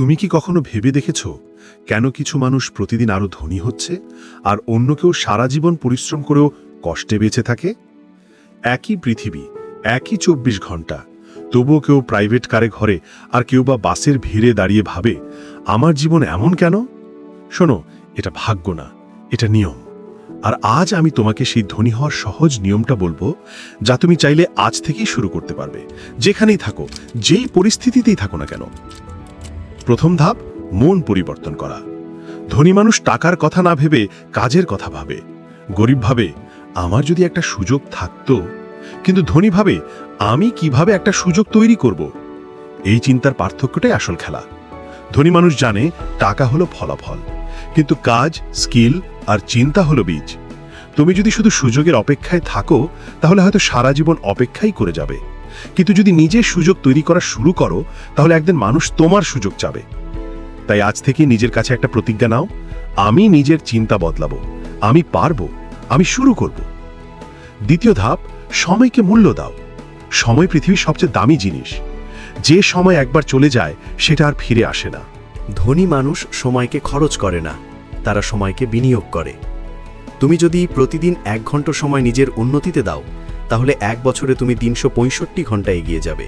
তুমি কি কখনো ভেবে দেখেছ কেন কিছু মানুষ প্রতিদিন আরও ধনী হচ্ছে আর অন্য কেউ সারা জীবন পরিশ্রম করেও কষ্টে বেঁচে থাকে? একই পৃথিবী, একই চব্বিশ ঘণ্টা। তবুও কেউ প্রাইভেট কারে ঘরে আর কেউ বা বাসের ভিড়ে দাঁড়িয়ে ভাবে, আমার জীবন এমন কেন? শোনো, এটা ভাগ্য না, এটা নিয়ম। আর আজ আমি তোমাকে সেই ধনী হওয়ার সহজ নিয়মটা বলব যা তুমি চাইলে আজ থেকেই শুরু করতে পারবে। যেখানেই থাকো, যেই পরিস্থিতিতেই থাকো না কেন। প্রথম ধাপ, মন পরিবর্তন করা। ধনী মানুষ টাকার কথা না ভেবে কাজের কথা ভাবে। গরিব ভাবে, আমার যদি একটা সুযোগ থাকতো, কিন্তু ধনী ভাবে, আমি কীভাবে একটা সুযোগ তৈরি করব? এই চিন্তার পার্থক্যটাই আসল খেলা। ধনী মানুষ জানে, টাকা হলো ফলাফল। কিন্তু কাজ, স্কিল আর চিন্তা হলো বীজ। তুমি যদি শুধু সুযোগের অপেক্ষায় থাকো, তাহলে হয়তো সারা জীবন অপেক্ষাই করে যাবে। কিন্তু যদি নিজের সুযোগ তৈরি করা শুরু করো, তাহলে একদিন মানুষ তোমার সুযোগ চাবে। তাই আজ থেকে নিজের কাছে একটা প্রতিজ্ঞা নাও, আমি নিজের চিন্তা বদলাবো, আমি পারব, আমি শুরু করব। দ্বিতীয় ধাপ, সময়কে মূল্য দাও। সময় পৃথিবীর সবচেয়ে দামি জিনিস। যে সময় একবার চলে যায়, সেটা আর ফিরে আসে না। ধনী মানুষ সময়কে খরচ করে না, তারা সময়কে বিনিয়োগ করে। তুমি যদি প্রতিদিন এক ঘণ্টা সময় নিজের উন্নতিতে দাও তাহলে এক বছরে তুমি তিনশো পঁয়ষট্টি ঘণ্টা এগিয়ে যাবে।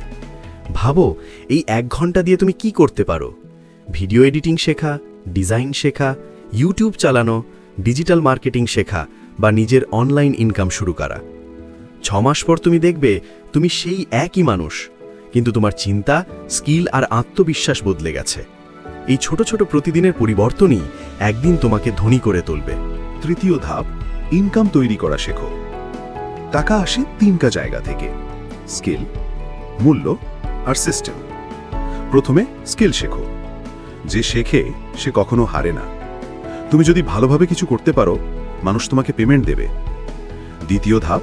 ভাবো, এই এক ঘণ্টা দিয়ে তুমি কি করতে পারো? ভিডিও এডিটিং শেখা, ডিজাইন শেখা, ইউটিউব চালানো, ডিজিটাল মার্কেটিং শেখা বা নিজের অনলাইন ইনকাম শুরু করা। ছ মাস পর তুমি দেখবে তুমি সেই একই মানুষ, কিন্তু তোমার চিন্তা, স্কিল আর আত্মবিশ্বাস বদলে গেছে। এই ছোট ছোট প্রতিদিনের পরিবর্তনই একদিন তোমাকে ধনী করে তুলবে। তৃতীয় ধাপ, ইনকাম তৈরি করা শেখো। টাকা আসে তিনটা জায়গা থেকে। স্কিল, মূল্য আর সিস্টেম। প্রথমে স্কিল শেখো। যে শেখে, সে কখনো হারে না। তুমি যদি ভালোভাবে কিছু করতে পারো, মানুষ তোমাকে পেমেন্ট দেবে। দ্বিতীয় ধাপ,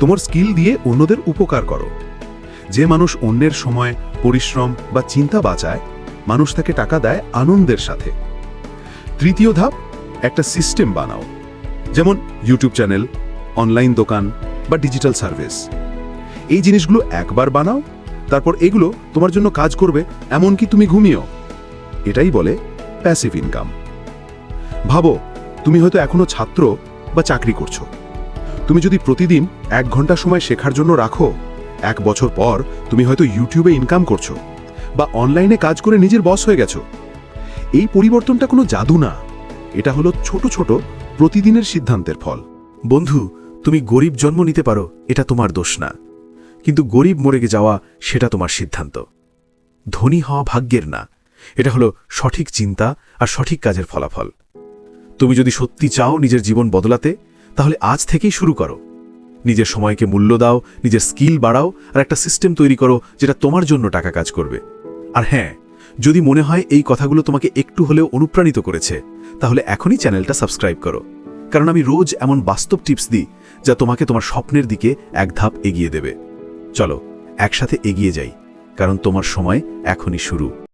তোমার স্কিল দিয়ে অন্যদের উপকার করো। যে মানুষ অন্যের সময় পরিশ্রম বা চিন্তা বাঁচায়, মানুষ তাকে টাকা দেয় আনন্দের সাথে। তৃতীয় ধাপ, একটা সিস্টেম বানাও। যেমন ইউটিউব চ্যানেল, অনলাইন দোকান বা ডিজিটাল সার্ভিস এই জিনিসগুলো একবার বানাও, তারপর এগুলো তোমার জন্য কাজ করবে, এমনকি তুমি ঘুমিও এটাই বলে প্যাসিভ ইনকাম ভাবো, তুমি হয়তো এখনও ছাত্র বা চাকরি করছ। তুমি যদি প্রতিদিন এক ঘণ্টা সময় শেখার জন্য রাখো, এক বছর পর তুমি হয়তো ইউটিউবে ইনকাম করছ বা অনলাইনে কাজ করে নিজের বস হয়ে গেছো। এই পরিবর্তনটা কোনো জাদু না। এটা হলো ছোট ছোট প্রতিদিনের সিদ্ধান্তের ফল। বন্ধু তুমি গরিব জন্ম নিতে পারো, এটা তোমার দোষ না। কিন্তু গরিব মরে গে যাওয়া, সেটা তোমার সিদ্ধান্ত। ধনী হওয়া ভাগ্যের না। এটা হলো সঠিক চিন্তা আর সঠিক কাজের ফলাফল। তুমি যদি সত্যি চাও নিজের জীবন বদলাতে, তাহলে আজ থেকেই শুরু করো। নিজের সময়কে মূল্য দাও, নিজের স্কিল বাড়াও আর একটা সিস্টেম তৈরি করো যেটা তোমার জন্য টাকা কাজ করবে। আর হ্যাঁ যদি মনে হয় এই কথাগুলো তোমাকে একটু হলেও অনুপ্রাণিত করেছে, তাহলে এখনই চ্যানেলটা সাবস্ক্রাইব করো। কারণ আমি রোজ এমন বাস্তব টিপস দিই যা তোমাকে তোমার স্বপ্নের দিকে এক ধাপ এগিয়ে দেবে। চলো, একসাথে এগিয়ে যাই, কারণ তোমার সময় এখনই শুরু।